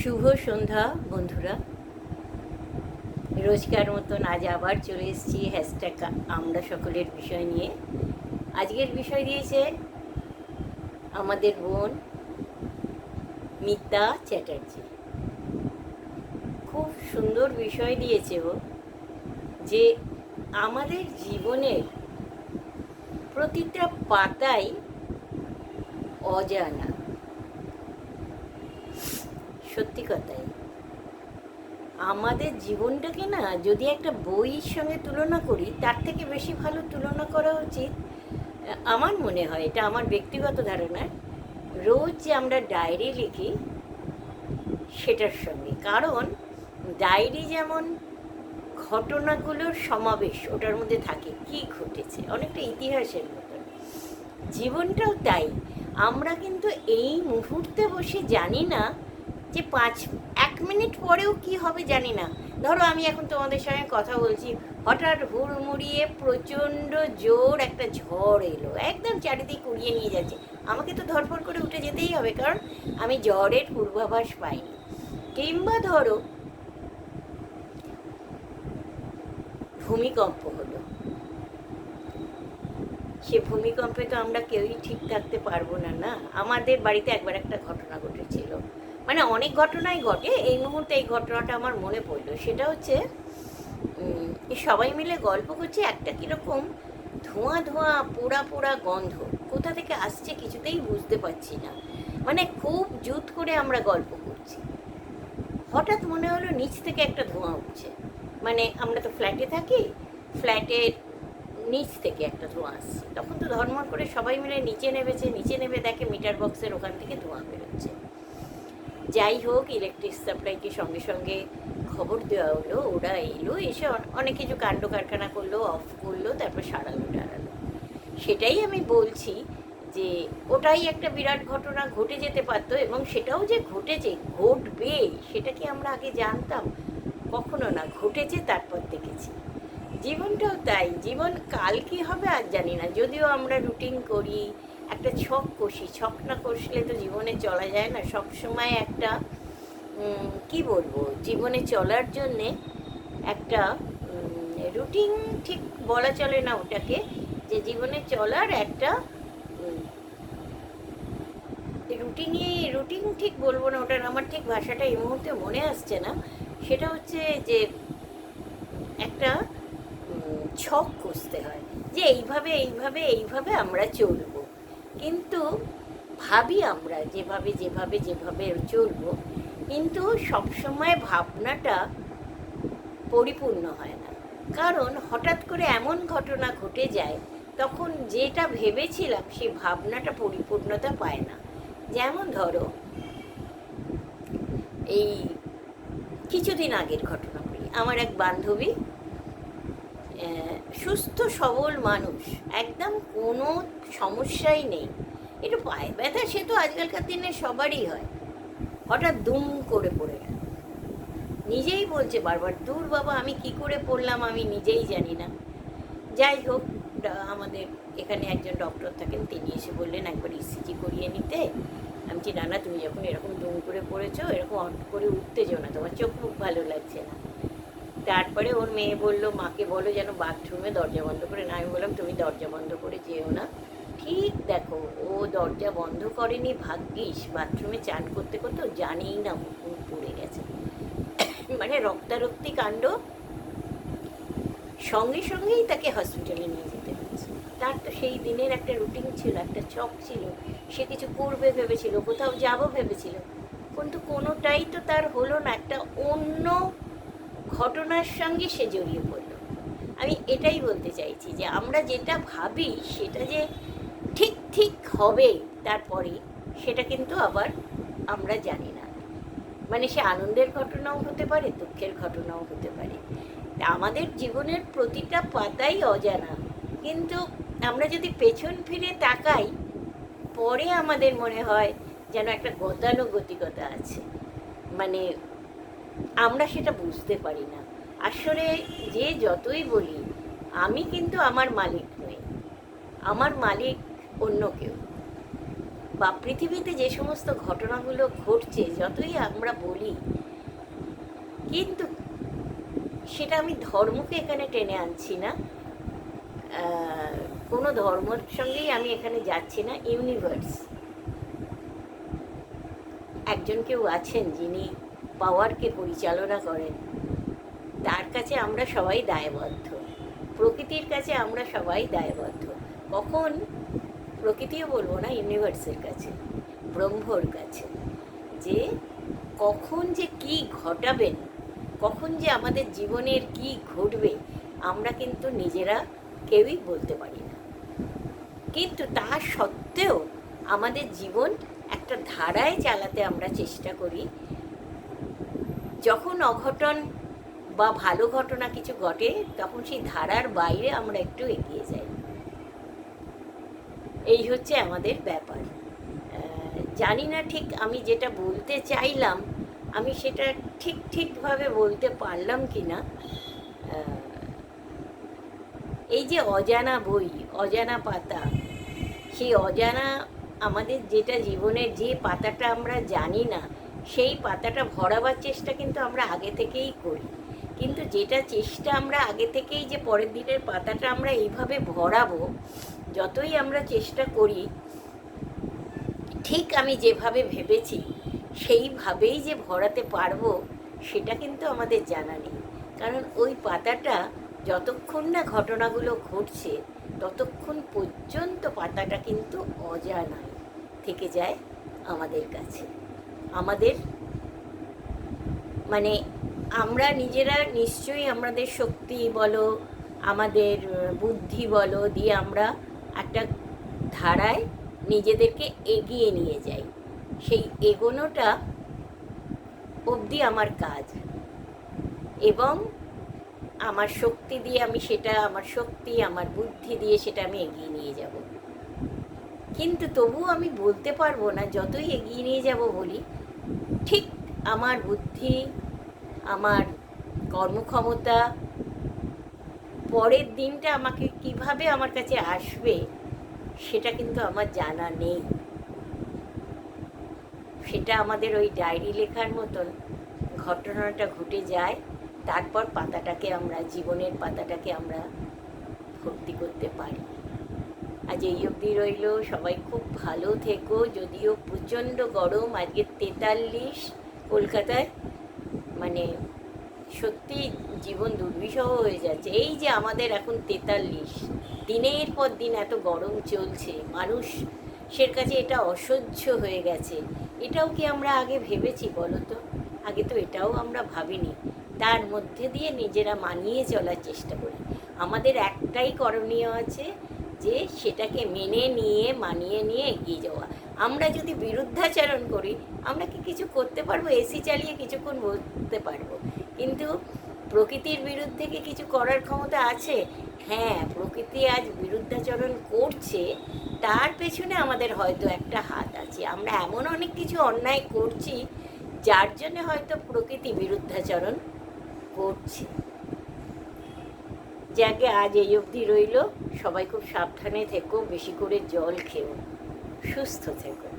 শুভ সন্ধ্যা, বন্ধুরা। রোজকার মতন আজ আবার চলে এসেছি হ্যাশট্যাগ আমরা সকলের বিষয় নিয়ে। আজকের বিষয় দিয়েছে আমাদের বোন মিতা চ্যাটার্জি। খুব সুন্দর বিষয় দিয়েছে ও, যে আমাদের জীবনের প্রতিটা পাতাই অজানা। সত্যি কথাই। আমাদের জীবনটাকে না যদি একটা বইয়ের সঙ্গে তুলনা করি, তার থেকে বেশি ভালো তুলনা করা উচিত আমার মনে হয়, এটা আমার ব্যক্তিগত ধারণা, রোজ যে আমরা ডায়েরি লিখি, সেটার সঙ্গে। কারণ, ডায়েরি যেমন ঘটনাগুলোর সমাবেশ, ওটার মধ্যে থাকে কি ঘটেছে, অনেকটা ইতিহাসের মতন। জীবনটাও তাই। আমরা কিন্তু এই মুহূর্তে বসে জানি না যে পাঁচ, এক মিনিট পরেও কি হবে জানি না। ধরো আমি এখন তোমাদের সঙ্গে কথা বলছি, হঠাৎ হুড়মুড়িয়ে প্রচণ্ড জোর একটা ঝড় এলো, একদম চারিদিক উড়িয়ে নিয়ে যাচ্ছে। আমাকে তো ধরফড় করে উঠে যেতেই হবে, কারণ আমি জ্বরের পূর্বাভাস পাইনি। কিংবা ধরো, ভূমিকম্প হলো। সে ভূমিকম্পে তো আমরা কেউই ঠিক থাকতে পারব না না? আমাদের বাড়িতে একবার একটা ঘটনা ঘটেছিল। মানে অনেক ঘটনাই ঘটে, এই মুহূর্তে এই ঘটনাটা আমার মনে পড়ল। সেটা হচ্ছে সবাই মিলে গল্প করছে একটা কীরকম ধোঁয়া ধোঁয়া, পোড়া পোড়া গন্ধ। কোথা থেকে আসছে কিছুতেই বুঝতে পারছি না। মানে খুব জুত করে আমরা গল্প করছি। হঠাৎ মনে হলো নিচ থেকে একটা ধোঁয়া উঠছে। মানে আমরা তো ফ্ল্যাটে থাকি ফ্ল্যাটের নিচ থেকে একটা ধোঁয়া আসছে। তখন তো ধর্মর করে সবাই মিলে নিচে নেমেছে, নিচে নেমে দেখে মিটার বক্সের ওখান থেকে ধোঁয়া বেরোচ্ছে। যাই হোক ইলেকট্রিক সাপ্লাইকে সঙ্গে সঙ্গে খবর দেওয়া হলো, ওরা এলো, এসে অনেক কিছু কাণ্ড কারখানা করল অফ করল, তারপর সারালো, টারালো। সেটাই আমি বলছি যে, ওটাই একটা বিরাট ঘটনা, ঘটে যেতে পারতো এবং সেটাও যে ঘটেছে, ঘটবে, সেটা কি আমরা আগে জানতাম? কখনো না, ঘটেছে, তারপর দেখেছি। জীবনটাও তাই, জীবন কাল কি হবে আর জানি না, যদিও আমরা রুটিন করি একটা ছক কষি, ছক না কষলে তো জীবনে চলা যায় না। সব সময় একটা কি বলব, জীবনে চলার জন্যে একটা রুটিন ঠিক বলা চলে না ওটাকে, যে জীবনে চলার একটা রুটিনই রুটিন ঠিক বলব না ওটার, আমার ঠিক ভাষাটা এই মুহূর্তে মনে আসছে না। সেটা হচ্ছে যে একটা ছক কষতে হয়। যে এইভাবে এইভাবে এইভাবে আমরা চলবো। কিন্তু ভাবি আমরা, যেভাবে যেভাবে যেভাবে চলবো, কিন্তু সবসময় ভাবনাটা পরিপূর্ণ হয় না। কারণ হঠাৎ করে এমন ঘটনা ঘটে যায়, তখন যেটা ভেবেছিলাম সেই ভাবনাটা পরিপূর্ণতা পায় না। যেমন ধরো, এই কিছুদিন আগের ঘটনা আমার এক বান্ধবী সুস্থ, সবল মানুষ। একদম কোনো সমস্যাই নেই। একটু পায়ে ব্যথা, সে তো আজকালকার দিনে সবারই হয়। হঠাৎ দুম করে পড়ে গেল। নিজেই বলছে বারবার, দূর বাবা, আমি কি করে পড়লাম আমি নিজেই জানি না। যাই হোক আমাদের এখানে একজন ডক্টর থাকেন, তিনি এসে বললেন, একবার ইসিজি করিয়ে নিতে। আমি বলছি, না তুমি যখন এরকম দুম করে পড়েছো, এরকম হট করে উঠতে যেও না তোমার চোখ খুব ভালো লাগছে না। তারপরে ওর মেয়ে বলল, মাকে বলো যেন বাথরুমে দরজা বন্ধ করে না। আমি বললাম, তুমি দরজা বন্ধ করে যেও না। ঠিক দেখো, ও দরজা বন্ধ করেনি, ভাগ্যিস। বাথরুমে চান করতে করতে ও জানেই না ও পড়ে গেছে। মানে রক্তারক্তি কাণ্ড। সঙ্গে সঙ্গেই তাকে হসপিটালে নিয়ে যেতে হয়েছে। তার তো সেই দিনের একটা রুটিন ছিল, একটা ছক ছিল। সে কিছু করবে ভেবেছিল, কোথাও যাব ভেবেছিল। কিন্তু কোনোটাই তো তার হলো না, একটা অন্য ঘটনার সঙ্গে সে জড়িয়ে পড়ল। আমি এটাই বলতে চাইছি যে আমরা যেটা ভাবি সেটা যে ঠিক ঠিক হবে তারপরে সেটা কিন্তু আবার আমরা জানি না। মানে সে আনন্দের ঘটনাও হতে পারে, দুঃখের ঘটনাও হতে পারে। আমাদের জীবনের প্রতিটা পাতাই অজানা। কিন্তু আমরা যদি পেছন ফিরে তাকাই, পরে আমাদের মনে হয় যেন একটা গতানুগতিকতা আছে। মানে আমরা সেটা বুঝতে পারি না। আসলে যে যতই বলি, আমি কিন্তু আমার মালিক নই। আমার মালিক অন্য কেউ। বা পৃথিবীতে যে সমস্ত ঘটনাগুলো ঘটছে, যতই আমরা বলি, কিন্তু সেটা আমি ধর্মকে এখানে টেনে আনছি না। কোনো ধর্মের সঙ্গেই আমি এখানে যাচ্ছি না ইউনিভার্স একজন কেউ আছেন যিনি পাওয়ারকে পরিচালনা করেন। তার কাছে আমরা সবাই দায়বদ্ধ। প্রকৃতির কাছে আমরা সবাই দায়বদ্ধ। কখন? প্রকৃতিও বলব না ইউনিভার্সের কাছে, ব্রহ্মর কাছে। যে কখন যে কি ঘটাবেন কখন যে আমাদের জীবনের কি ঘটবে, আমরা কিন্তু নিজেরা কেউই বলতে পারি না। কিন্তু তা সত্ত্বেও আমাদের জীবন একটা ধারায় চালাতে আমরা চেষ্টা করি যখন অঘটন বা ভালো ঘটনা কিছু ঘটে, তখন সেই ধারার বাইরে আমরা একটু এগিয়ে যাই। এই হচ্ছে আমাদের ব্যাপার। জানি না ঠিক আমি যেটা বলতে চাইলাম, আমি সেটা ঠিক ঠিকভাবে বলতে পারলাম কি না এই যে অজানা বই, অজানা পাতা, সেই অজানা আমাদের যেটা জীবনের যে পাতাটা আমরা জানি না সেই পাতাটা ভরাবার চেষ্টা কিন্তু আমরা আগে থেকেই করি। কিন্তু যেটা চেষ্টা আমরা আগে থেকেই যে পরের দিনের পাতাটা আমরা এইভাবে ভরাবো, যতই আমরা চেষ্টা করি, ঠিক আমি যেভাবে ভেবেছি, সেইভাবেই যে ভরাতে পারব, সেটা কিন্তু আমাদের জানা নেই। কারণ ওই পাতাটা যতক্ষণ না ঘটনাগুলো ঘটছে, ততক্ষণ পর্যন্ত পাতাটা কিন্তু অজানায় থেকে যায় আমাদের কাছে। আমাদের। মানে আমরা নিজেরা নিশ্চয়ই আমাদের শক্তি বলো, আমাদের বুদ্ধি বলো দিয়ে আমরা একটা ধারায় নিজেদেরকে এগিয়ে নিয়ে যাই। সেই এগোনোটা অবধি আমার কাজ। এবং আমার শক্তি দিয়ে আমি সেটা, আমার শক্তি, আমার বুদ্ধি দিয়ে সেটা আমি এগিয়ে নিয়ে যাব। কিন্তু তবুও আমি বলতে পারব না, যতই এগিয়ে নিয়ে যাব বলি ঠিক আমার বুদ্ধি, আমার কর্মক্ষমতা, পরের দিনটা আমাকে কীভাবে আমার কাছে আসবে, সেটা কিন্তু আমার জানা নেই। সেটা আমাদের ওই ডায়েরি লেখার মতন ঘটনাটা ঘটে যায়, তারপর পাতাটাকে আমরা, জীবনের পাতাটাকে আমরা ভর্তি করতে পারি। আজ এই অবধি রইল। সবাই খুব ভালো থেকো। যদিও প্রচণ্ড গরম, আজকে তেতাল্লিশ কলকাতায়। মানে সত্যি জীবন দুর্বিষহ হয়ে যাচ্ছে। এই যে আমাদের এখন তেতাল্লিশ, দিনের পর দিন এত গরম চলছে মানুষ সের কাছে এটা অসহ্য হয়ে গেছে। এটাও কি আমরা আগে ভেবেছি বলো তো? আগে তো এটাও আমরা ভাবিনি। তার মধ্যে দিয়ে নিজেরা মানিয়ে চলার চেষ্টা করি। আমাদের একটাই করণীয় আছে যে সেটাকে মেনে নিয়ে, মানিয়ে নিয়ে এগিয়ে যাওয়া। আমরা যদি বিরুদ্ধাচরণ করি, আমরা কি কিছু করতে পারব? এসি চালিয়ে কিছুক্ষণ বলতে পারব। কিন্তু প্রকৃতির বিরুদ্ধে কি কিছু করার ক্ষমতা আছে? হ্যাঁ প্রকৃতি আজ বিরুদ্ধাচরণ করছে। তার পেছনে আমাদের হয়তো একটা হাত আছে। আমরা এমন অনেক কিছু অন্যায় করছি, যার জন্য হয়তো প্রকৃতি বিরুদ্ধাচরণ করছে। যাকে আজ এই অবধি রইল, সবাই খুব সাবধানে থেকো, বেশি করে জল খেও। সুস্থ থেকো।